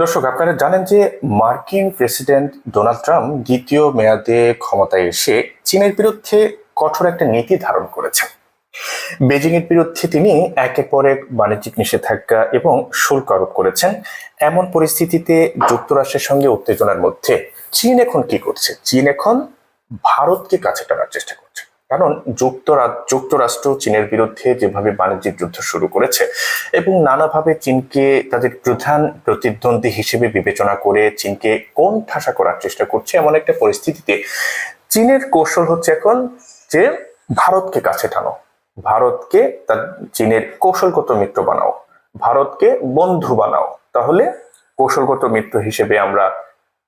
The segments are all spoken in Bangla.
দর্শক, আপনারা জানেন যে মার্কিন প্রেসিডেন্ট ডোনাল্ড ট্রাম্প দ্বিতীয় মেয়াদে ক্ষমতায় এসে চীনের বিরুদ্ধে কঠোর একটা নীতি ধারণ করেছেন। বেজিং এর বিরুদ্ধে তিনি একের পর এক বাণিজ্যিক নিষেধাজ্ঞা এবং শুল্ক আরোপ করেছেন। এমন পরিস্থিতিতে যুক্তরাষ্ট্রের সঙ্গে উত্তেজনার মধ্যে চীন এখন কি করছে? চীন এখন ভারতকে কাছে টানার চেষ্টা করছে। কারণ যুক্তরাজ্য যুক্তরাষ্ট্র চীনের বিরুদ্ধে যেভাবে বাণিজ্যিক যুদ্ধ শুরু করেছে এবং নানাভাবে চীনকে তাদের প্রধান প্রতিদ্বন্দ্বী হিসেবে বিবেচনা করে চীনকে কোন ঠাসা করার চেষ্টা করছে এমন একটা পরিস্থিতিতে চীনের কৌশল হচ্ছে এখন যে ভারতকে কাছে টানো। ভারতকে তার চীনের কৌশলগত মিত্র বানাও। ভারতকে বন্ধু বানাও। তাহলে কৌশলগত মিত্র হিসেবে আমরা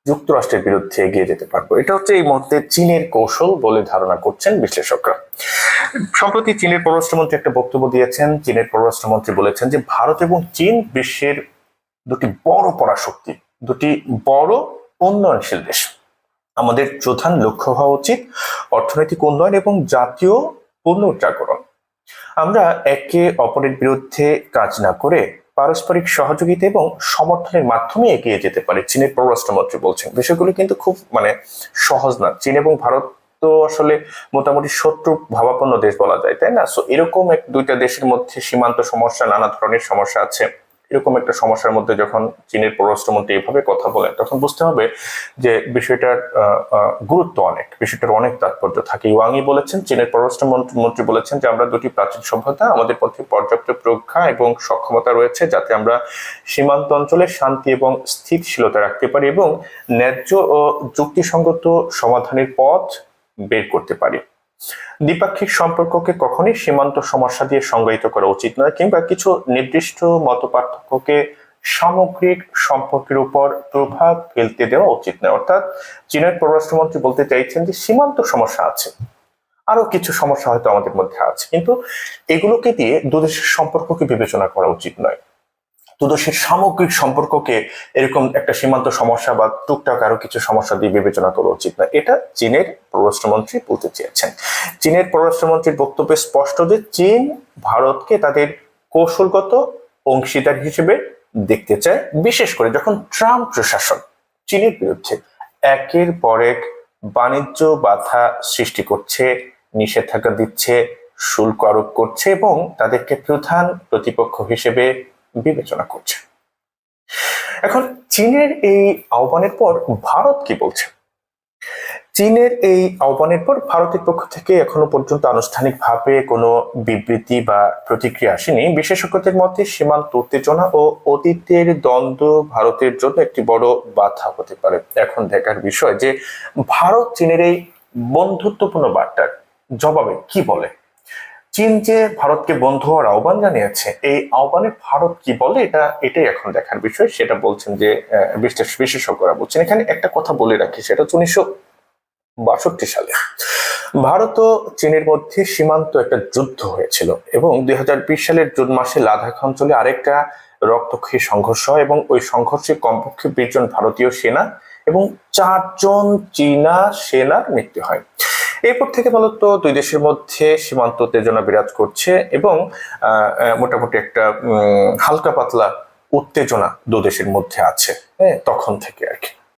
যুক্তরাষ্ট্রের বিরুদ্ধে এগিয়ে যেতে পারব। এটা হচ্ছে এই মুহূর্তে চীনের কৌশল বলে ধারণা করছেন বিশ্লেষকরা। সম্প্রতি চীনের পররাষ্ট্রমন্ত্রী একটা বক্তব্য দিয়েছেন। চীনের পররাষ্ট্রমন্ত্রী বলেছেন যে, ভারত এবং চীন বিশ্বের দুটি বড় পরাশক্তি, দুটি বড় উন্নয়নশীল দেশ। আমাদের প্রধান লক্ষ্য হওয়া উচিত অর্থনৈতিক উন্নয়ন এবং জাতীয় পুনর্জাগরণ। আমরা একে অপরের বিরুদ্ধে কাজ না করে পারস্পরিক সহযোগিতা এবং সমর্থনের মাধ্যমে এগিয়ে যেতে পারে, চীনের পররাষ্ট্রমন্ত্রী বলছেন। বিষয়গুলো কিন্তু খুব মানে সহজ না। চীন এবং ভারত তো আসলে মোটামুটি শত্রু ভাবাপন্ন দেশ বলা যায়, তাই না? সো এরকম এক দুইটা দেশের মধ্যে সীমান্ত সমস্যা, নানা ধরনের সমস্যা আছে। এরকম একটা সমস্যার মধ্যে যখন চীনের পররাষ্ট্রমন্ত্রী এভাবে কথা বলেন, তখন বুঝতে হবে যে বিষয়টার গুরুত্ব অনেক, বিষয়টার অনেক তাৎপর্য থাকে। ওয়াংই বলেছেন, চীনের পররাষ্ট্রমন্ত্রী মন্ত্রী বলেছেন যে আমরা দুটি প্রাচীন সভ্যতা, আমাদের পক্ষে পর্যাপ্ত প্রজ্ঞা এবং সক্ষমতা রয়েছে যাতে আমরা সীমান্ত অঞ্চলে শান্তি এবং স্থিতিশীলতা রাখতে পারি এবং ন্যায্য ও যুক্তিসঙ্গত সমাধানের পথ বের করতে পারি। দ্বিপাক্ষিক সম্পর্ককে কখনোই সীমান্ত সমস্যা দিয়ে সংজ্ঞায়িত করা উচিত নয়, কিংবা কিছু নির্দিষ্ট মত পার্থক্যকে সামগ্রিক সম্পর্কের উপর প্রভাব ফেলতে দেওয়া উচিত নয়। অর্থাৎ চীনের পররাষ্ট্রমন্ত্রী বলতে চাইছেন যে সীমান্ত সমস্যা আছে আরও কিছু সমস্যা হয়তো আমাদের মধ্যে আছে, কিন্তু এগুলোকে দিয়ে দুদেশের সম্পর্ককে বিবেচনা করা উচিত নয়। দুদেশের সামগ্রিক সম্পর্ককে এরকম একটা সীমান্ত সমস্যা বা টুকটাক আরও কিছু সমস্যা দিয়ে বিবেচনা করা উচিত না। এটা চীনের পররাষ্ট্রমন্ত্রী বলতে চেয়েছেন। চীনের পররাষ্ট্রমন্ত্রীর বক্তব্যে স্পষ্ট যে চীন ভারতকে তাদের কৌশলগত অংশীদার হিসেবে দেখতে চায়, বিশেষ করে যখন ট্রাম্প প্রশাসন চীনের বিরুদ্ধে একের পর এক বাণিজ্য বাধা সৃষ্টি করছে, নিষেধাজ্ঞা দিচ্ছে, শুল্ক আরোপ করছে এবং তাদেরকে প্রধান প্রতিপক্ষ হিসেবে বিবেচনা করছে। এখন চীনের এই আহ্বানের পর ভারত কি বলছে? চীনের এই আহ্বানের পর ভারতের পক্ষ থেকে এখনও পর্যন্ত আনুষ্ঠানিকভাবে কোনো বিবৃতি বা প্রতিক্রিয়া আসেনি। বিশেষজ্ঞদের মতে সীমান্ত উত্তেজনা ও অতীতের দ্বন্দ্ব ভারতের জন্য একটি বড় বাধা হতে পারে। এখন দেখার বিষয় যে ভারত চীনের এই বন্ধুত্বপূর্ণ বার্তার জবাবে কি বলে? চীন যে ভারতকে বন্ধু হওয়ার আহ্বান জানিয়েছে, এই আহ্বানে ভারত কি বলে, এটা, এটাই এখন দেখার বিষয়। সেটা বলছেন যে বিশেষজ্ঞরা বলছেন। এখানে একটা কথা বলে রাখি, সেটা উনিশশো বাষট্টি সালে। ভারত ও চীনের মধ্যে সীমান্ত একটা যুদ্ধ হয়েছিল এবং দুই হাজার বিশ সালের জুন মাসে লাদাখ অঞ্চলে আরেকটা রক্তক্ষয়ী সংঘর্ষ হয় এবং ওই সংঘর্ষে কমপক্ষে বিশজন ভারতীয় সেনা এবং চারজন চীনা সেনার মৃত্যু হয়। এরপর থেকে মূলত দুই দেশের মধ্যে সীমান্ত উত্তেজনা বিরাজ করছে এবং মোটামুটি একটা হালকা পাতলা উত্তেজনা দু দেশের মধ্যে আছে হ্যাঁ তখন থেকে আর কি।